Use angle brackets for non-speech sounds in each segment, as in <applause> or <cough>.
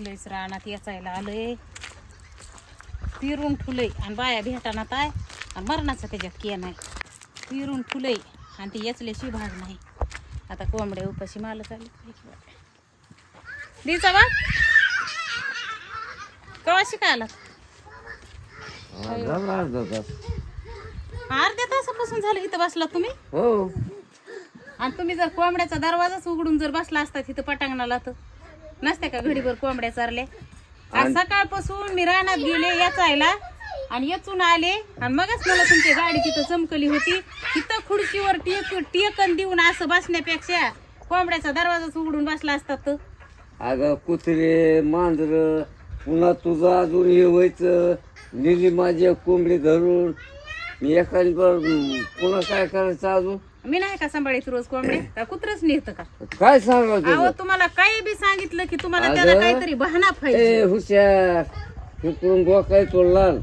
लयच रानात याचायला आलंय. पिरून ठुलय. आणि बाया भेटाना ताय आणि मरणाचा त्याच्यात के नाही पिरून ठुलय. आणि ती याचल्याशी भाग नाही. आता कोंबड्या उपाशी मालक आले दिसा बा. कवाशी काय आला झाला अर्धा तास. अर्ध्या तासापासून झालं इथं बसला तुम्ही? हो. आणि तुम्ही जर कोंबड्याचा दरवाजाच उघडून जर बसला असता तिथं पटांगणाला तर? नसते का घडीभर कोंबड्या चारल्या? आज सकाळपासून मी रानात गेले याचायला. आणि येचून आले. आणि मगच मला तुमची गाडी तिथं चमकली होती. तिथं खुर्चीवर टेक टेकन देऊन असं बसण्यापेक्षा कोंबड्याचा दरवाजाच उघडून बसला असता तर. अगं कुत्रे मांजर पुन्हा तुझं अजून हे व्हायचं. नेली माझी कोंबडी धरून. मी एखादी पुन्हा काय करायचं अजून? मी नाही का सांभाळीत रोज कोंबडे? <coughs> का कुत्रच नेहतं का? काय सांगा अहो तुझं तुम्हाला काही बी सांगितलं की तुम्हाला अगं. त्याला काहीतरी बहाना पाहिजे. ए हुशार. इकडून बोकाय तो लाल.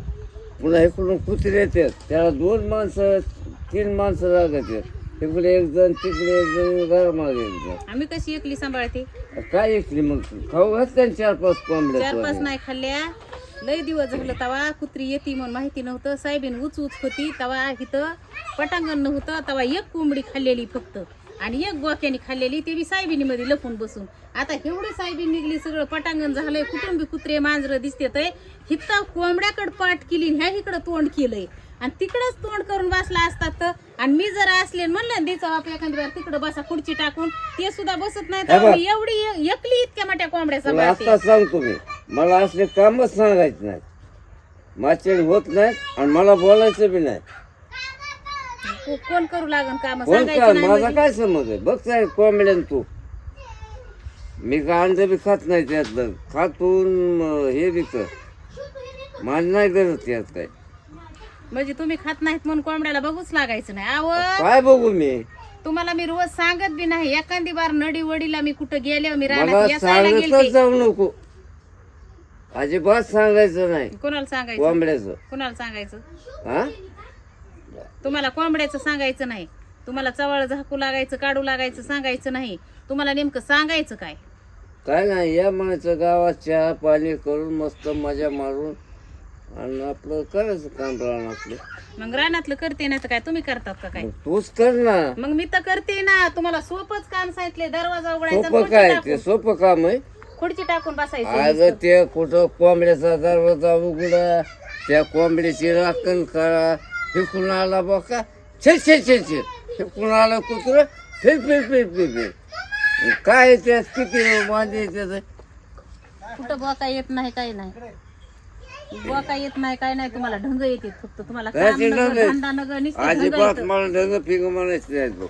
पुन्हा इकडून कुत्रे येतात. त्याला दोन माणसं तीन माणसं लागत इकडे एक जण तिकडे एक जण घरामागे एक जण. आम्ही कशी एकली सांभाळते? काय ऐकली मग? खाऊ घात त्यांनी चार पाच कोंबड्या चार पाच. नाही खाल्ल्या. लय दिवस झालं तवा कुत्री येते म्हणून माहिती नव्हतं. साहेबीन उच उच होती तवा इथं. पटांगण नव्हतं तवा एक कोंबडी खाल्लेली फक्त. आणि एक गोक्याने खाल्लेली ते बी सायबिनी मध्ये लपून बसून. आता एवढी सायबीन निघली सगळं पटांगण झालंय कुठून बी कुत्रे मांजरं दिसते तर हिथं कोंबड्याकडे पाठ केली ह्या इकडं तोंड केलंय. आणि तिकडंच तोंड करून बसला असतात तर. आणि मी जर असले म्हणलं ना, द्यायचा बाप एखादी बार तिकडं बसा खुर्ची टाकून. ते सुद्धा बसत नाही तर एवढी एकली इतक्या मोठ्या कोंबड्या तुला सांभाळते आता सांगतो मी. मला असले कामच सांगायचे नाही माचेड होत नाहीत आणि मला बोलायचं बी नाही को- कोण करू लागन काम कोण सांगायचं काय नाही माझा म्हणजे. काय समज आहे? बघ काय कोंबड्यान तू. मी काय अंड बी खात नाही त्यातलं. खातून हे बी कर. माझ नाही गरज त्यात काय. म्हणजे तुम्ही खात नाहीत म्हणून कोंबड्याला बघूच लागायचं नाही. आव. काय बघू मी? तुम्हाला मी रोज सांगत बी नाही. एखादी बार नडी वडीला मी कुठं गेले मी मला रानात सांगतच जाऊ नको. अजिबात सांगायचं नाही. कोणाला सांगायचं? कोंबड्याचं. कोणाला सांगायचं? हा? तुम्हाला कोंबड्याचं सांगायचं नाही. तुम्हाला चवळ झाकू लागायचं काढू लागायचं सांगायचं नाही. तुम्हाला नेमकं सांगायचं काय? काय नाही या म्हणायचं गावात चहा पाणी करून मस्त मजा मारून आणि आपलं करायचं काम राहणं आपलं मग रानातलं करते नाही तर काय तुम्ही करतात का काय? मग तूच कर ना. मग मी तर करते ना. तुम्हाला सोपच काम सांगितले दरवाजा उघडायचा सोपं खुर्ची काय ते? टाकून- सोपं काम आहे. खुर्ची टाकून बसायचं अगं ते कुठं कोंबड्याचा दरवाजा उघडा त्या कोंबड्याची राखण करा फेकून आला बघा छे छे छे छे. फेकून आला कुत्र फिर फिर फिर फिर फिर काय त्यात? किती वांदे त्याचं? कुठं बोका येत नाही काही नाही. बोका येत नाही काय नाही. तुम्हाला ढंग येते फक्त. तुम्हाला काय काम ते नगर, ढंग आहे? धंदा नगर नुसतं ढंग अजिबात येतं. मला ढग फिग म्हणायचं नाही बघ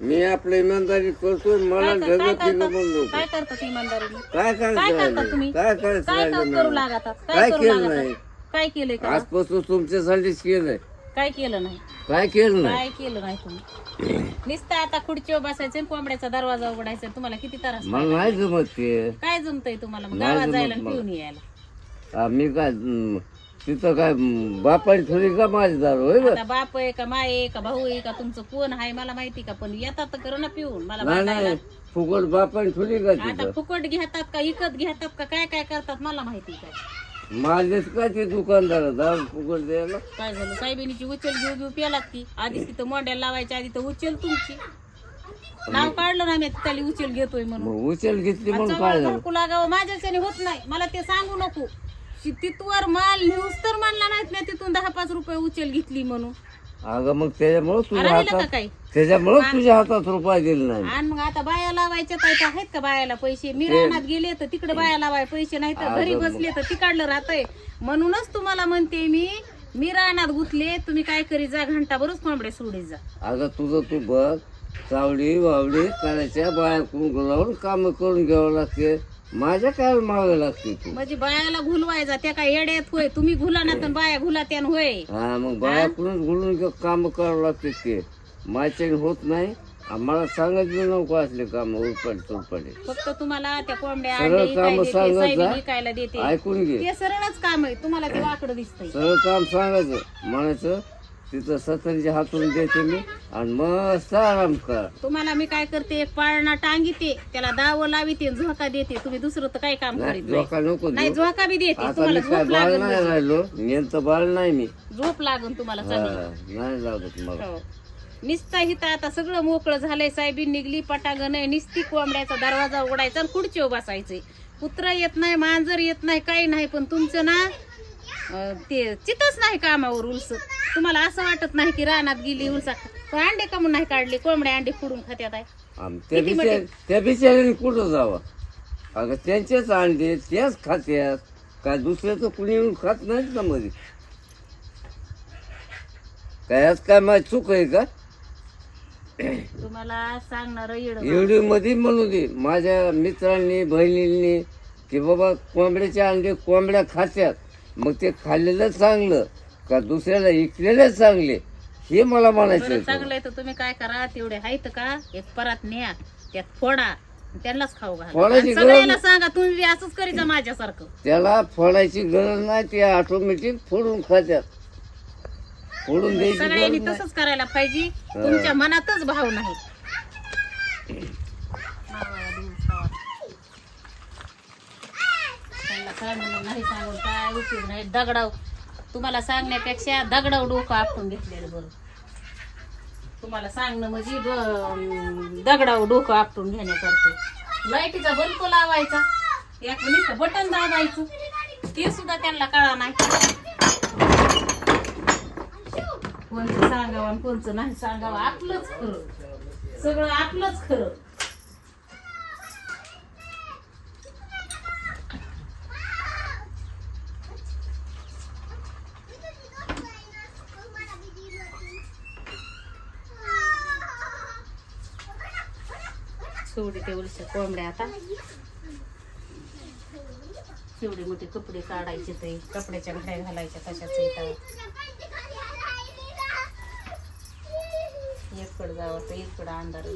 मी आपलं इमानदारी करतो मला काय ढग काय फिग करतात म्हणलो काय करतात इमानदारीने? काय काय करायचं करता राहिलं? तुम्ही? काय करायचं काय काम राहिलं करू मला? लागतात काय काय करू केलं नाही? काय केलंय का? आजपासून तुमच्यासाठीच केलंय. काय केलं नाही? काय केलं नाही? काय केलं नाही तुम्ही? नुसतं आता खुर्चीवर बसायचं आणि कोंबड्याचा दरवाजा उघडायचा. तुम्हाला किती त्रास मला नाही जमत ते. काय जमतंय तुम्हाला? मग नाही गावात जमत जायला आणि मला. पिऊन यायला. आ, मी काय तिथं काय बापाने थोडी का माझी दारू होय बा? आता बाप आहे का माय आहे का भाऊ आहे का तुमचं कोण आहे मला माहिती का? पण येतात तर करू ना पिऊन. मला नाही फुकट बापाने थोडी का आता फुकट घेतात का इकत घेतात का काय काय करतात मला माहिती काय माझेच काय ते दुकानदार दारू फुकट द्यायला? काय झालं? साहेबिनीची उचल घेऊ घेऊ प्या लागती. आधीच तिथं मोड्याला लावायच्या आधी तर उचल तुमची. नाव काढलं ना मी त्याला उचल घेतोय म्हणून. मग उचल घेतली म्हणून काय झालं? लागावं. माझ्याच्याने होत नाही. मला ते सांगू नको. तिथवर माल न्यूज तर म्हणला नाहीत मी तिथून दहा पाच रुपये उचल घेतली म्हणून. अगं मग त्याच्यामुळं तुझ्या राहिलं का हातात काही त्याच्यामुळं तुझ्या हातात रुपये दिले नाही. आणि मग आता बाया लावायच्या तर आहेत का बायाला पैसे? मी रानात गेले तर तिकडे बाया लावाय पैसे नाही तर घरी बसले तर तिकडलं राहतंय. म्हणूनच तुम्हाला म्हणते मी मी रानात गुतले तुम्ही काय करी जा घंटा बरोच कोंबडे सोडीत जा. अगं तुझं तू बघ चावडी वावडी करायच्या बायाकडून गुलावून काम करून घ्यावं लागते. माझ्या काय मागावं लागते तू? म्हणजे बायाला घुलवायचा त्या काय येड्यात होय? तुम्ही घुला ना तर बाया घुलात्यान होय. हा मग बायाकडून गुळून काम करावं लागते ते. माझ्याने होत नाही. आम्हाला सांगितलं नको असले काम उरपट चौपटे फक्त तुम्हाला त्या कोंबड्या सरळ अंडे कामं इकायला देते, सांगत इकायला देते. ऐकून घे. ते सरळच काम आहे तुम्हाला ते वाकडं दिसतंय. सरळ काम सांगायचं म्हणायचं तिथं सतरंजी हातून देते मी. आणि मस्त आराम करा. तुम्हाला मी काय करते एक पाळणा टांगीते त्याला दावं लाविते झोका देते. तुम्ही दुसरं तर काही काम नाही करीत नाही झोका नको नाही. झोका बी देते. आता तुम्हाला मी काय झोप बाळ नाही राहिलो. नेमतं बाळ नाही मी. झोप लागन तुम्हाला चांगली नाही लागत मला. हो. निस्ता हिता आता सगळं मोकळं झालंय. साहेबी निघली पटागण आहे. निस्ती कोंबड्याचा दरवाजा उघडायचा आणि खुर्चीवर बसायचे कुत्र येत नाही मांजर येत नाही काही नाही. पण तुमचं ना अं, ते चितच नाही कामावर उलस. तुम्हाला असं वाटत नाही की रानात गेली उलसा. पण अंडे का म्हणून नाही काढले? कोंबड्या अंडे फोडून खात्यात आहे. आम- त्या किती बिचार त्या बिचाऱ्याने कुठं जावं? अगं त्यांचेच अंडे त्याच खात्यात. काय तर कुणी येऊन खात नाहीत ना मध्ये काय आज काय माझी चूक आहे का? तुम्हाला सांगणार येड एवढी मध्ये म्हणू दे. माझ्या मित्रांनी बहिणींनी की बाबा कोंबड्याचे अंडे कोंबड्या खात्यात. मग ते खाल्लेलं चांगलं. का दुसऱ्याला इकलेलं चांगले? हे मला म्हणायचं बरं होतं. चांगलं आहे तर तुम्ही काय करा तेवढे आहेत का? एक परात न्या त्यात फोडा त्यांनाच खाऊ घाला. फोडायची आणि गरज सगळ्याला सांगा तुम्ही बी असंच करीचा माझ्यासारखं. त्याला फोडायची गरज नाही ते ऑटोमॅटिक फोडून खात्यात. फोडून द्यायची सगळ्यांनी गरज नाही. तसंच करायला पाहिजे. तुमच्या मनातच भाव नाही. त्यांना सांगून नाही सांगून काय उपयोग नाही. दगडाव. तुम्हाला सांगण्यापेक्षा दगडाव डोकं आपटून घेतलेलं बरं. तुम्हाला सांगणं म्हणजे ब- दगडाव डोकं आपटून घेण्यासारखं. लाईटीचा बल्ब लावायचा. एक नुसतं बटन दाबायचं. ते सुद्धा त्यांना कळा नाही. कोणचं सांगावं आणि कोणचं नाही सांगावं आपलंच खरं. सगळं आपलंच खरं. शेवटी तेवढे कोंबड्या आता. शेवढे मोठे कपडे काढायचे ते. कपड्याच्या घड्या घालायच्या तशाच येतात एककडं जावं तर एककडं अंधार.